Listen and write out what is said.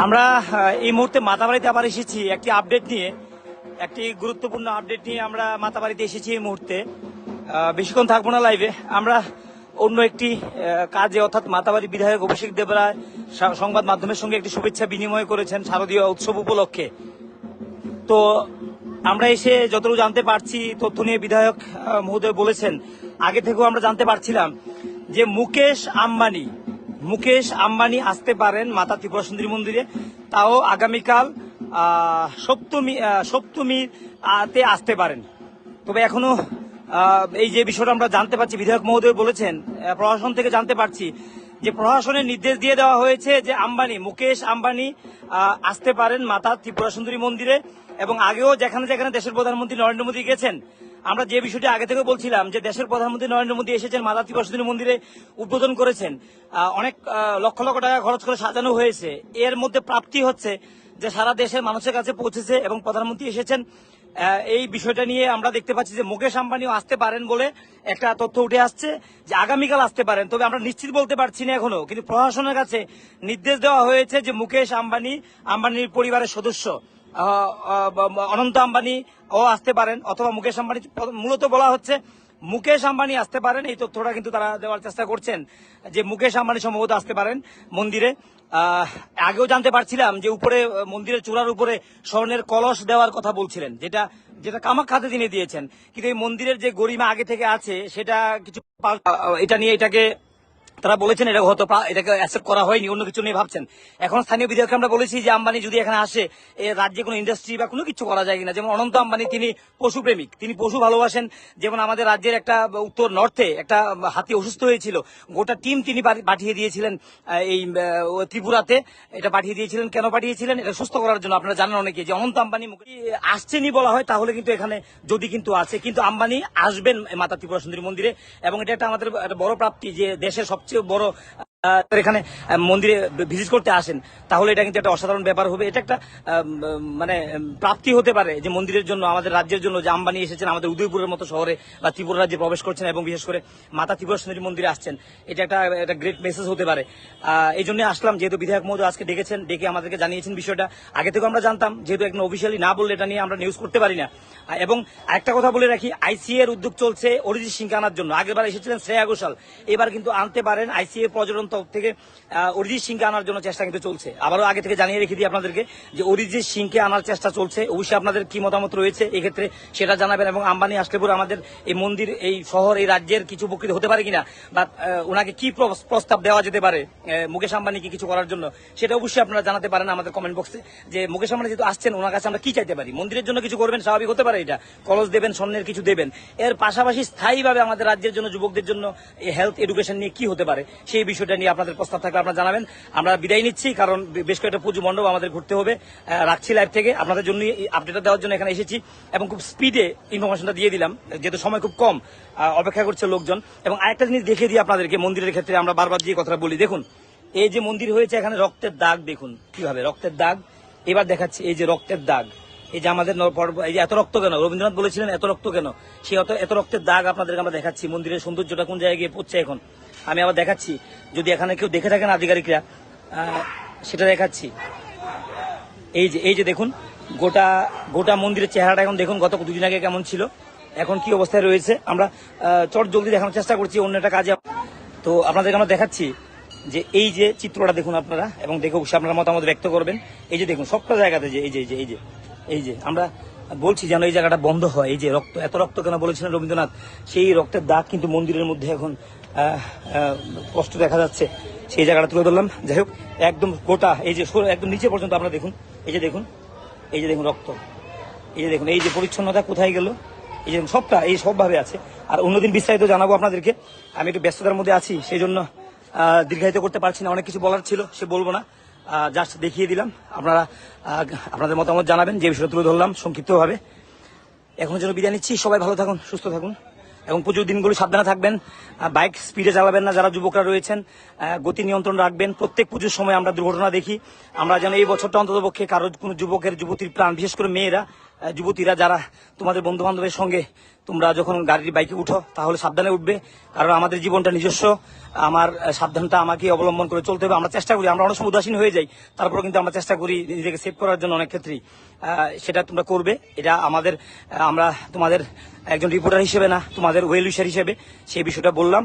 আমরা এই মুহূর্তে মাতাবাড়িতে আবার এসেছি। একটি আপডেট নিয়ে, একটি গুরুত্বপূর্ণ আপডেট নিয়ে আমরা মাতাবাড়িতে এসেছি এই মুহূর্তে। বেশিক্ষণ থাকব না লাইভে আমরা অন্য একটি কাজে, অর্থাৎ মাতাবাড়ি বিধায়ক অভিষেক দেবরায় সংবাদ মাধ্যমের সঙ্গে একটি শুভেচ্ছা বিনিময় করেছেন শারদীয় উৎসব উপলক্ষে। তো আমরা এসে যতটুকু জানতে পারছি, তথ্য নিয়ে বিধায়ক মহোদয় বলেছেন। আগে থেকেও আমরা জানতে পারছিলাম যে মুকেশ আম্বানি মুকেশ আম্বানি আসতে পারেন মাতা ত্রিপুরা সুন্দরী মন্দিরে। তাও আগামীকাল সপ্তমী সপ্তমী সপ্তমীর তে আসতে পারেন। তবে এখনও এই যে বিষয়টা আমরা জানতে পারছি, বিধায়ক মহোদয় বলেছেন প্রশাসন থেকে জানতে পারছি যে প্রশাসনের নির্দেশ দিয়ে দেওয়া হয়েছে যে আম্বানি, মুকেশ আম্বানি আসতে পারেন মাতা ত্রিপুরা সুন্দরী মন্দিরে এবং আগেও যেখানে যেখানে দেশের প্রধানমন্ত্রী নরেন্দ্র মোদী গেছেন, আমরা যে বিষয়টি আগে থেকে বলছিলাম যে দেশের প্রধানমন্ত্রী নরেন্দ্র মোদী এসেছেন, মাতা ত্রিপুরা মন্দিরে উদ্বোধন করেছেন অনেক লক্ষ লক্ষ টাকা খরচ করে সাজানো হয়েছে। এর মধ্যে প্রাপ্তি হচ্ছে যে সারা দেশের মানুষের কাছে পৌঁছেছে এবং প্রধানমন্ত্রী এসেছেন। এই বিষয়টা নিয়ে আমরা দেখতে পাচ্ছি যে মুকেশ আম্বানিও আসতে পারেন বলে একটা তথ্য উঠে আসছে যে আগামীকাল আসতে পারেন। তবে আমরা নিশ্চিত বলতে পারছি না এখনও, কিন্তু প্রশাসনের কাছে নির্দেশ দেওয়া হয়েছে যে মুকেশ আম্বানি, আম্বানির পরিবারের সদস্য অনন্ত আম্বানি ও আসতে পারেন, অথবা মুকেশ আম্বানি, মূলত বলা হচ্ছে মুকেশ আম্বানি আসতে পারেন, এই তথ্যটা কিন্তু তারা দেওয়ার চেষ্টা করছেন যে মুকেশ আম্বানি সম্ভবত আসতে পারেন মন্দিরে। আগেও জানতে পারছিলাম যে উপরে মন্দিরের চূড়ার উপরে স্বর্ণের কলস দেওয়ার কথা বলছিলেন, যেটা যেটা কামাখ্যাতে তিনি দিয়েছেন। কিন্তু এই মন্দিরের যে গরিমা আগে থেকে আছে, সেটা কিছু এটা নিয়ে এটাকে তারা বলেছেন এটা হয়তো এটাকে অ্যাকসেপ্ট করা হয়নি, অন্য কিছু নিয়ে ভাবছেন। এখন স্থানীয় বিধায়ককে আমরা বলেছি যে আম্বানি যদি এখানে আসে রাজ্যে কোনো ইন্ডাস্ট্রি বা কোনো কিছু করা যায় কিনা। যেমন অনন্ত আম্বানি, তিনি পশুপ্রেমিক তিনি পশু ভালোবাসেন। যেমন আমাদের রাজ্যের একটা উত্তর নর্থে একটা হাতি অসুস্থ হয়েছিল, গোটা টিম তিনি পাঠিয়ে দিয়েছিলেন এই ত্রিপুরাতে। এটা পাঠিয়ে দিয়েছিলেন, কেন পাঠিয়েছিলেন? এটা সুস্থ করার জন্য আপনারা জানেন অনেকে যে অনন্ত আম্বানি আসছেনি বলা হয়, তাহলে কিন্তু এখানে যদি কিন্তু আছে কিন্তু আম্বানি আসবেন মাতা ত্রিপুরা সুন্দরী মন্দিরে। এবং এটা একটা আমাদের একটা বড় প্রাপ্তি যে দেশের সবচেয়ে বড় আহ, এখানে মন্দিরে ভিজিট করতে আসেন, তাহলে এটা কিন্তু একটা অসাধারণ ব্যাপার হবে। এটা একটা মানে প্রাপ্তি হতে পারে যে মন্দিরের জন্য, আমাদের রাজ্যের জন্য যে আম্বানি এসেছেন, আমাদের উদয়পুরের মতো শহরে বা ত্রিপুরা রাজ্যে প্রবেশ করছেন এবং বিশেষ করে মাতা ত্রিপুরা সুন্দরী মন্দিরে আসছেন। এটা একটা একটা গ্রেট মেসেজ হতে পারে। এই জন্য আসলাম, যেহেতু বিধায়ক মহোদয় আজকে ডেকেছেন, ডেকে আমাদেরকে জানিয়েছেন বিষয়টা। আগে থেকে আমরা জানতাম, যেহেতু একদম অফিসিয়ালি না বললে এটা নিয়ে আমরা নিউজ করতে পারি না। এবং আরেকটা কথা বলে রাখি আইসিএ এর উদ্যোগ চলছে অরিজিৎ সিংকে আনার জন্য। আগেরবার এসেছিলেন শ্রেয়া ঘোষাল, এবার কিন্তু আনতে পারেন আইসিএ পর্যটন তরফ থেকে অরিজিৎ সিংকে আনার জন্য চেষ্টা কিন্তু চলছে। আবারও আগে থেকে জানিয়ে রেখে দিই আপনাদেরকে যে অরিজিৎ সিংকে আনার চেষ্টা চলছে। অবশ্যই আপনাদের কি মতামত রয়েছে এক্ষেত্রে সেটা জানাবেন এবং আম্বানি আসলে পরে আমাদের এই মন্দির, এই শহর, এই রাজ্যের কিছু উপকৃত হতে পারে কিনা বা ওনাকে কি প্রস্তাব দেওয়া যেতে পারে মুকেশ আম্বানিকে কিছু করার জন্য, সেটা অবশ্যই আপনারা জানাতে পারেন আমাদের কমেন্ট বক্সে যে মুকেশ আম্বানি যেহেতু আসছেন, ওনার কাছে আমরা কি চাইতে পারি? মন্দিরের জন্য কিছু করবেন, স্বাভাবিক হতে পারে এটা। কলস দেবেন, স্বর্ণের কিছু দেবেন। এর পাশাপাশি স্থায়ীভাবে আমাদের রাজ্যের জন্য, যুবকদের জন্য হেলথ এডুকেশন নিয়ে কি হতে পারে, সেই বিষয়টা নিয়ে আপনাদের প্রস্তাব থাকলে আপনারা জানাবেন। আমরা বিদায় নিচ্ছি, কারণ বেশ কয়েকটা পুজো মণ্ডপ আমাদের ঘুরতে হবে। রাখছি লাইভ থেকে। আপনাদের জন্য আপডেটটা দেওয়ার জন্য এখানে এসেছি এবং খুব স্পিডে ইনফরমেশনটা দিয়ে দিলাম, যেহেতু সময় খুব কম। অপেক্ষা করছে লোকজন। এবং আরেকটা জিনিস দেখে দিই আপনাদেরকে মন্দিরের ক্ষেত্রে, আমরা বারবার দিয়ে কথাটা বলি। দেখুন, এই যে মন্দির হয়েছে, এখানে রক্তের দাগ দেখুন কীভাবে, রক্তের দাগ। এবার দেখাচ্ছি এই যে রক্তের দাগ। এই যে আমাদের এই যে এত রক্ত কেন? রবীন্দ্রনাথ বলেছিলেন, এত রক্ত কেন? সেই এত রক্তের দাগ আপনাদেরকে আমরা দেখাচ্ছি। মন্দিরের সৌন্দর্যটা কোন জায়গায় গিয়ে পড়ছে এখন? আমি আবার দেখাচ্ছি। যদি এখানে কেউ দেখে থাকেন আধিকারিকরা সেটা দেখাচ্ছি। এই যে এই যে দেখুন, গোটা গোটা মন্দিরের চেহারাটা এখন দেখুন, গত দুদিন আগে কেমন ছিল, এখন কি অবস্থায় রয়েছে। আমরা চট জলদি দেখানোর চেষ্টা করছি, অন্য একটা কাজে তো আপনাদেরকে আমরা দেখাচ্ছি যে এই যে চিত্রটা দেখুন আপনারা, এবং দেখে অবশ্যই আপনারা মতামত ব্যক্ত করবেন। এই যে দেখুন, সবটা জায়গাতে যে, এই যে এই যে এই যে এই যে, আমরা বলছি যেন এই জায়গাটা বন্ধ হয়। এই যে রক্ত, এত রক্ত কেন বলেছিলেন রবীন্দ্রনাথ? সেই রক্তের দাগ কিন্তু মন্দিরের মধ্যে এখন স্পষ্ট দেখা যাচ্ছে সেই জায়গাটা তুলে ধরলাম। যাই হোক, একদম গোটা, এই যে একদম নিচে পর্যন্ত আপনারা দেখুন। এই যে দেখুন, এই যে দেখুন রক্ত। এই যে দেখুন, এই যে পরিচ্ছন্নতা কোথায় গেল? এই যে সবটা, এই সবভাবে আছে। আর অন্যদিন বিস্তারিত জানাব আপনাদেরকে। আমি একটু ব্যস্ততার মধ্যে আছি সেই জন্য দীর্ঘায়িত করতে পারছি না। অনেক কিছু বলার ছিল, সে বলব না। জাস্ট দেখিয়ে দিলাম। আপনারা আপনাদের মতামত জানাবেন, যে বিষয়টা তুলে ধরলাম সংক্ষিপ্তভাবে। এখন জন্য বিদায় নিচ্ছি। সবাই ভালো থাকুন, সুস্থ থাকুন। এবং প্রচুর দিনগুলো সাবধানে থাকবেন। বাইক স্পিডে চালাবেন না যারা যুবকরা রয়েছেন। গতি নিয়ন্ত্রণ রাখবেন। প্রত্যেক পুজোর সময় আমরা দুর্ঘটনা দেখি। আমরা যেন এই বছরটা অন্তত পক্ষে কারও কোনো যুবকের, যুবতীর প্রাণ, বিশেষ করে মেয়েরা যুবতীরা যারা তোমাদের বন্ধু বান্ধবের সঙ্গে তোমরা যখন গাড়ির বাইকে উঠো, তাহলে সাবধানে উঠবে, কারণ আমাদের জীবনটা নিজস্ব। আমার সাবধানটা আমাকে অবলম্বন করে চলতে হবে। আমরা চেষ্টা করি, আমরা অনেক সময় উদাসীন হয়ে যাই তারপর কিন্তু আমরা চেষ্টা করি নিজেকে সেভ করার জন্য অনেক ক্ষেত্রেই। সেটা তোমরা করবে। এটা আমাদের আমরা তোমাদের একজন রিপোর্টার হিসেবে না, তোমাদের ওয়েল উইশার হিসেবে সেই বিষয়টা বললাম।